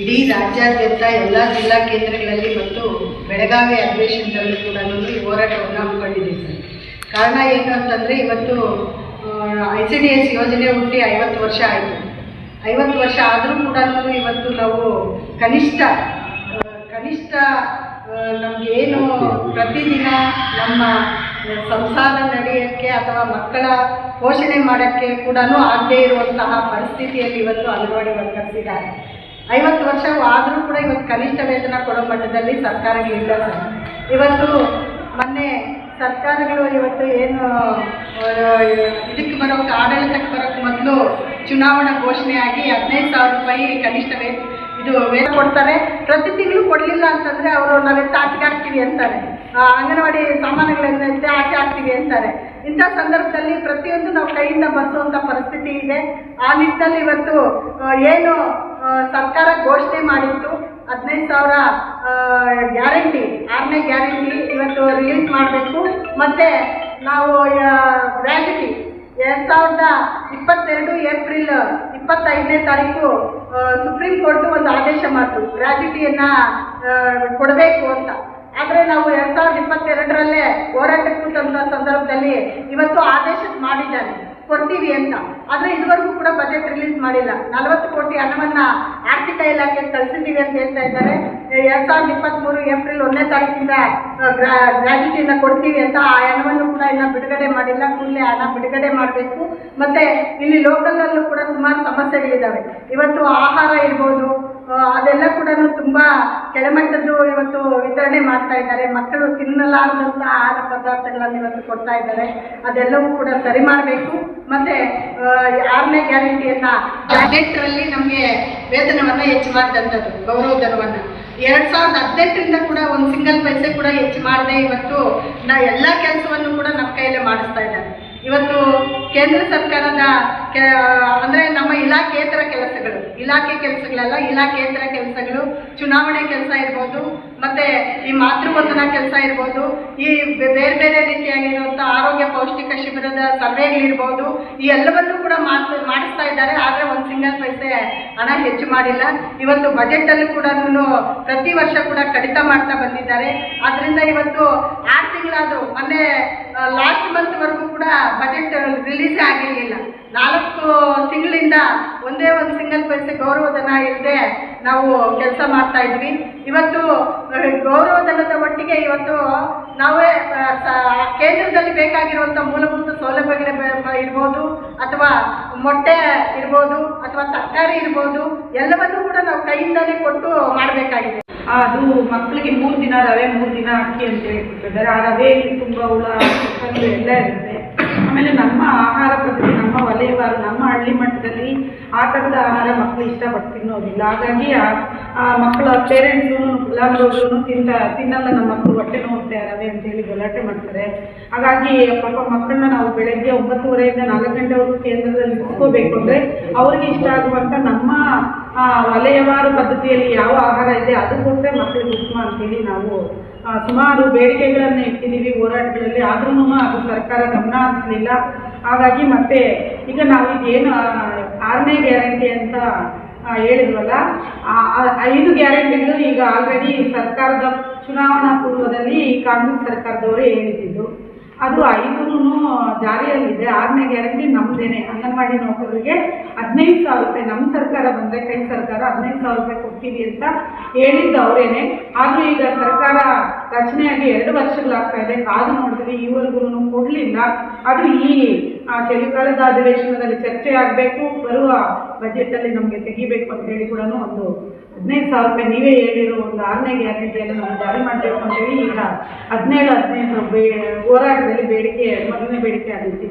ಇಡೀ ರಾಜ್ಯಾದ್ಯಂತ ಎಲ್ಲ ಜಿಲ್ಲಾ ಕೇಂದ್ರಗಳಲ್ಲಿ ಮತ್ತು ಬೆಳಗಾವಿ ಅಧಿವೇಶನದಲ್ಲೂ ಕೂಡ ಈ ಹೋರಾಟವನ್ನು ಹಮ್ಮಿಕೊಂಡಿದ್ದೀವಿ ಸರ್. ಕಾರಣ ಏನು ಅಂತಂದರೆ ಇವತ್ತು ಐ ಸಿ ಡಿ ಎಸ್ ಯೋಜನೆ ಹುಟ್ಟಿ ಐವತ್ತು ವರ್ಷ ಆಯಿತು. ಐವತ್ತು ವರ್ಷ ಆದರೂ ಕೂಡ ಇವತ್ತು ನಾವು ಕನಿಷ್ಠ ಕನಿಷ್ಠ ನಮಗೆ ಏನು ಪ್ರತಿದಿನ ನಮ್ಮ ಸಂಸಾರ ನಡೆಯೋಕ್ಕೆ ಅಥವಾ ಮಕ್ಕಳ ಪೋಷಣೆ ಮಾಡೋಕ್ಕೆ ಕೂಡ ಆಗದೇ ಇರುವಂತಹ ಪರಿಸ್ಥಿತಿಯಲ್ಲಿ ಇವತ್ತು ಅಂಗನವಾಡಿ ವರ್ಕರ್ಸ್ ಐವತ್ತು ವರ್ಷ ಆದರೂ ಕೂಡ ಇವತ್ತು ಕನಿಷ್ಠ ವೇತನ ಕೊಡೋ ಮಟ್ಟದಲ್ಲಿ ಸರ್ಕಾರ ಸರ್. ಇವತ್ತು ಮೊನ್ನೆ ಸರ್ಕಾರಗಳು ಇವತ್ತು ಏನು ಇದಕ್ಕೆ ಬರೋಕ್ಕೆ ಆಡಳಿತಕ್ಕೆ ಬರೋಕ್ಕೆ ಮೊದಲು ಚುನಾವಣಾ ಘೋಷಣೆ ಆಗಿ ಹದಿನೈದು ಸಾವಿರ ರೂಪಾಯಿ ಕನಿಷ್ಠ ವೇ ಇದು ವೇತನ ಕೊಡ್ತಾರೆ. ಪ್ರತಿ ತಿಂಗಳು ಕೊಡಲಿಲ್ಲ ಅಂತಂದರೆ ಅವರು ನಾವೆತ್ತ ಆಚೆಗೆ ಹಾಕ್ತೀವಿ ಅಂತಾರೆ. ಅಂಗನವಾಡಿ ಸಾಮಾನುಗಳನ್ನ ಎತ್ತ ಆಚೆ ಹಾಕ್ತೀವಿ ಅಂತಾರೆ. ಇಂಥ ಸಂದರ್ಭದಲ್ಲಿ ಪ್ರತಿಯೊಂದು ನಾವು ಕೈಯಿಂದ ಬರೆಸುವಂಥ ಪರಿಸ್ಥಿತಿ ಇದೆ. ಆ ನಿಟ್ಟಿನಲ್ಲಿ ಇವತ್ತು ಏನು ಸರ್ಕಾರ ಘೋಷಣೆ ಮಾಡಿತ್ತು. ಹದಿನೈದು ಸಾವಿರ ಗ್ಯಾರಂಟಿ, ಆರನೇ ಗ್ಯಾರಂಟಿ ಇವತ್ತು ರಿಲೀಸ್ ಮಾಡಬೇಕು. ಮತ್ತು ನಾವು ಗ್ರ್ಯಾಜುಟಿ ಎರಡು ಸಾವಿರದ ಇಪ್ಪತ್ತೆರಡು ಏಪ್ರಿಲ್ ಇಪ್ಪತ್ತೈದನೇ ತಾರೀಕು ಸುಪ್ರೀಂ ಕೋರ್ಟ್ ಆದೇಶ ಮಾಡಿತು ಗ್ರ್ಯಾಜುಟಿಯನ್ನು ಕೊಡಬೇಕು ಅಂತ. ಆದರೆ ನಾವು ಎರಡ್ ಸಾವಿರದ ಇಪ್ಪತ್ತೆರಡರಲ್ಲೇ ಹೋರಾಟಕ್ಕೆ ತಂದ ಸಂದರ್ಭದಲ್ಲಿ ಇವತ್ತು ಆದೇಶ ಮಾಡಿದ್ದಾರೆ ಕೊಡ್ತೀವಿ ಅಂತ. ಆದರೆ ಇದುವರೆಗೂ ಕೂಡ ಬಜೆಟ್ ರಿಲೀಸ್ ಮಾಡಿಲ್ಲ. ನಲವತ್ತು ಕೋಟಿ ಹಣವನ್ನು ಆರ್ಥಿಕ ಇಲಾಖೆಗೆ ಕಳಿಸಿದ್ದೀವಿ ಅಂತ ಹೇಳ್ತಾ ಇದ್ದಾರೆ. ಎರಡು ಸಾವಿರದ ಇಪ್ಪತ್ತ್ಮೂರು ಏಪ್ರಿಲ್ ಒಂದನೇ ತಾರೀಕಿಂದ ಗ್ರ್ಯಾಜುಟಿಯನ್ನು ಕೊಡ್ತೀವಿ ಅಂತ ಆ ಹಣವನ್ನು ಕೂಡ ಇನ್ನ ಬಿಡುಗಡೆ ಮಾಡಿಲ್ಲ. ಕೂಡಲೇ ಹಣ ಬಿಡುಗಡೆ ಮಾಡಬೇಕು. ಮತ್ತೆ ಇಲ್ಲಿ ಲೋಕಲಲ್ಲೂ ಕೂಡ ಸುಮಾರು ಸಮಸ್ಯೆಗಳಿದ್ದಾವೆ. ಇವತ್ತು ಆಹಾರ ಇರ್ಬೋದು ಅದೆಲ್ಲ ಕೂಡ ತುಂಬಾ ಕೆಳಮಟ್ಟದ್ದು ಇವತ್ತು ವಿತರಣೆ ಮಾಡ್ತಾ ಇದ್ದಾರೆ. ಮಕ್ಕಳು ತಿನ್ನಲಾರದಂಥ ಆಹಾರ ಪದಾರ್ಥಗಳನ್ನು ಇವತ್ತು ಕೊಡ್ತಾ ಇದ್ದಾರೆ. ಅದೆಲ್ಲವೂ ಕೂಡ ಸರಿ ಮಾಡಬೇಕು. ಮತ್ತೆ ಆರನೇ ಗ್ಯಾರಂಟಿಯನ್ನ ಹದಿನೆಂಟರಲ್ಲಿ ನಮಗೆ ವೇತನವನ್ನ ಹೆಚ್ಚು ಮಾಡಿದಂಥದ್ದು ಗೌರವಧನವನ್ನು ಎರಡ್ ಸಾವಿರದ ಹದಿನೆಂಟರಿಂದ ಕೂಡ ಒಂದು ಸಿಂಗಲ್ ಪೈಸೆ ಕೂಡ ಹೆಚ್ಚು ಮಾಡದೆ ಇವತ್ತು ನಾ ಎಲ್ಲ ಕೆಲಸವನ್ನು ಕೂಡ ನಮ್ಮ ಕೈಯಲ್ಲೇ ಮಾಡಿಸ್ತಾ ಇದ್ದಾರೆ. ಇವತ್ತು ಕೇಂದ್ರ ಸರ್ಕಾರದ ಅಂದ್ರೆ ಇಲಾಖೇತರ ಕೆಲಸಗಳು, ಇಲಾಖೆ ಕೆಲಸಗಳೆಲ್ಲ ಇಲಾಖೇತರ ಕೆಲಸಗಳು, ಚುನಾವಣೆ ಕೆಲಸ ಇರ್ಬೋದು, ಮತ್ತೆ ಈ ಮಾತೃವಂದನಾ ಕೆಲಸ ಇರ್ಬೋದು, ಈ ಬೇರೆ ಬೇರೆ ರೀತಿಯಾಗಿರುವಂಥ ಆರೋಗ್ಯ ಪೌಷ್ಟಿಕ ಶಿಬಿರದ ಸಭೆಗಳಿರ್ಬೋದು ಈ ಎಲ್ಲವನ್ನೂ ಕೂಡ ಮಾಡ್ ಮಾಡಿಸ್ತಾ ಇದ್ದಾರೆ, ಆದರೆ ಒಂದು ಸಿಂಗಲ್ ಪೈಸೆ ಹಣ ಹೆಚ್ಚು ಮಾಡಿಲ್ಲ. ಇವತ್ತು ಬಜೆಟಲ್ಲೂ ಕೂಡ ಪ್ರತಿ ವರ್ಷ ಕೂಡ ಕಡಿತ ಮಾಡ್ತಾ ಬಂದಿದ್ದಾರೆ. ಆದ್ದರಿಂದ ಇವತ್ತು ಆರು ತಿಂಗಳಾದರೂ ಮೊನ್ನೆ ಬಜೆಟ್ ರಿಲೀಸೇ ಆಗಿರಲಿಲ್ಲ ನಾಲ್ಕು ತಿಂಗಳಿಂದ ಒಂದೇ ಒಂದು ಸಿಂಗಲ್ ಪೈಸೆ ಗೌರವಧನ ಇಲ್ಲದೆ ನಾವು ಕೆಲಸ ಮಾಡ್ತಾ ಇದ್ವಿ. ಇವತ್ತು ಗೌರವಧನದ ಒಟ್ಟಿಗೆ ಇವತ್ತು ನಾವೇ ಕೇಂದ್ರದಲ್ಲಿ ಬೇಕಾಗಿರುವಂಥ ಮೂಲಭೂತ ಸೌಲಭ್ಯಗಳ ಇರ್ಬೋದು, ಅಥವಾ ಮೊಟ್ಟೆ ಇರ್ಬೋದು, ಅಥವಾ ತರಕಾರಿ ಇರ್ಬೋದು, ಎಲ್ಲವನ್ನೂ ಕೂಡ ನಾವು ಕೈಯಿಂದಲೇ ಕೊಟ್ಟು ಮಾಡಬೇಕಾಗಿದೆ. ಅದು ಮಕ್ಕಳಿಗೆ ಮೂರು ದಿನ ರವೆ, ಮೂರು ದಿನ ಅಕ್ಕಿ ಅಂತ ಹೇಳಿ ಕೊಟ್ಟಿದ್ದಾರೆ ಆ ರವೆಯಲ್ಲಿ ತುಂಬ ಹುಳ ಎಲ್ಲ ಇರುತ್ತೆ. ಆಮೇಲೆ ನಮ್ಮ ಆಹಾರ ಪದ್ಧತಿ, ನಮ್ಮ ವಲಯವಾರು, ನಮ್ಮ ಹಳ್ಳಿ ಮಟ್ಟದಲ್ಲಿ ಆ ಥರದ ಆಹಾರ ಮಕ್ಕಳು ಇಷ್ಟಪಟ್ಟು ತಿನ್ನೋದಿಲ್ಲ ಹಾಗಾಗಿ ಆ ಮಕ್ಕಳ ಪೇರೆಂಟ್ಸು ಗುಲಾಮರು ತಿಂತ, ತಿನ್ನಲ್ಲ ನಮ್ಮ ಮಕ್ಕಳು ಹೊಟ್ಟೆ ನೋವುತ್ತೆ ಅಂತ ಅಂತೇಳಿ ಗಲಾಟೆ ಮಾಡ್ತಾರೆ. ಹಾಗಾಗಿ ಪಾಪ ಮಕ್ಕಳನ್ನ ನಾವು ಬೆಳಗ್ಗೆ ಒಂಬತ್ತುವರೆಯಿಂದ ನಾಲ್ಕು ಗಂಟೆವರೆಗೂ ಕೇಂದ್ರದಲ್ಲಿ ಇಟ್ಕೋಬೇಕು ಅಂದರೆ ಅವ್ರಿಗೆ ಇಷ್ಟ ಆಗುವಂಥ ನಮ್ಮ ವಲಯವಾರು ಪದ್ಧತಿಯಲ್ಲಿ ಯಾವ ಆಹಾರ ಇದೆ, ಅದು ಕೊಟ್ಟರೆ ಮಕ್ಕಳಿಗೆ ಉತ್ತಮ ಅಂತೇಳಿ ನಾವು ಸುಮಾರು ಬೇಡಿಕೆಗಳನ್ನು ಇಟ್ಟಿದ್ದೀವಿ ಹೋರಾಟಗಳಲ್ಲಿ. ಆದ್ರೂ ಅದು ಸರ್ಕಾರ ಗಮನ ಹರಿಸಲಿಲ್ಲ. ಹಾಗಾಗಿ ಮತ್ತೆ ಈಗ ನಾವು ಇದೇನು ಆರನೇ ಗ್ಯಾರಂಟಿ ಅಂತ ಆ ಐದು ಗ್ಯಾರಂಟಿಗಳು ಈಗ ಆಲ್ರೆಡಿ ಸರ್ಕಾರದ ಚುನಾವಣಾ ಪೂರ್ವದಲ್ಲಿ ಕಾಂಗ್ರೆಸ್ ಸರ್ಕಾರದವರೇ ಹೇಳಿದ್ದು. ಅದು ಐದೂ ಜಾರಿಯಲ್ಲಿದೆ. ಆರನೇ ಗ್ಯಾರಂಟಿ ನಮ್ಮದೇನೆ ಅಂಗನವಾಡಿ ನೌಕರರಿಗೆ ಹದಿನೈದು ಸಾವಿರ ರೂಪಾಯಿ ನಮ್ಮ ಸರ್ಕಾರ ಬಂದರೆ ಕೈ ಸರ್ಕಾರ ಹದಿನೈದು ಸಾವಿರ ರೂಪಾಯಿ ಕೊಡ್ತೀವಿ ಅಂತ ಹೇಳಿದ್ದು ಅವರೇನೆ. ಆದರೂ ಈಗ ಸರ್ಕಾರ ರಚನೆಯಾಗಿ ಎರಡು ವರ್ಷಗಳಾಗ್ತಾ ಇದೆ. ಕಾದು ನೋಡಿದ್ರೆ ಈವರೆಗೂ ಕೊಡಲಿಲ್ಲ. ಅದು ಈ ಚಳಿಗಾಲದ ಅಧಿವೇಶನದಲ್ಲಿ ಚರ್ಚೆ ಆಗಬೇಕು ಬರುವ ಬಜೆಟಲ್ಲಿ ನಮಗೆ ತೆಗಿಬೇಕು ಅಂತ ಹೇಳಿ ಕೂಡ ಒಂದು ಹದಿನೈದು ಸಾವಿರ ರೂಪಾಯಿ ನೀವೇ ಹೇಳಿರೋ ಒಂದು ಆರನೇ ಗ್ಯಾರಂಟಿಯನ್ನು ನಾವು ಜಾರಿ ಮಾಡಬೇಕು ಅಂತೇಳಿ ಈಗ ಹದಿನೇಳು ಹದಿನೈದು ಬೇ ಹೋರಾಟದಲ್ಲಿ ಬೇಡಿಕೆ ಮೊದಲನೇ ಬೇಡಿಕೆ ಆಗಿತ್ತು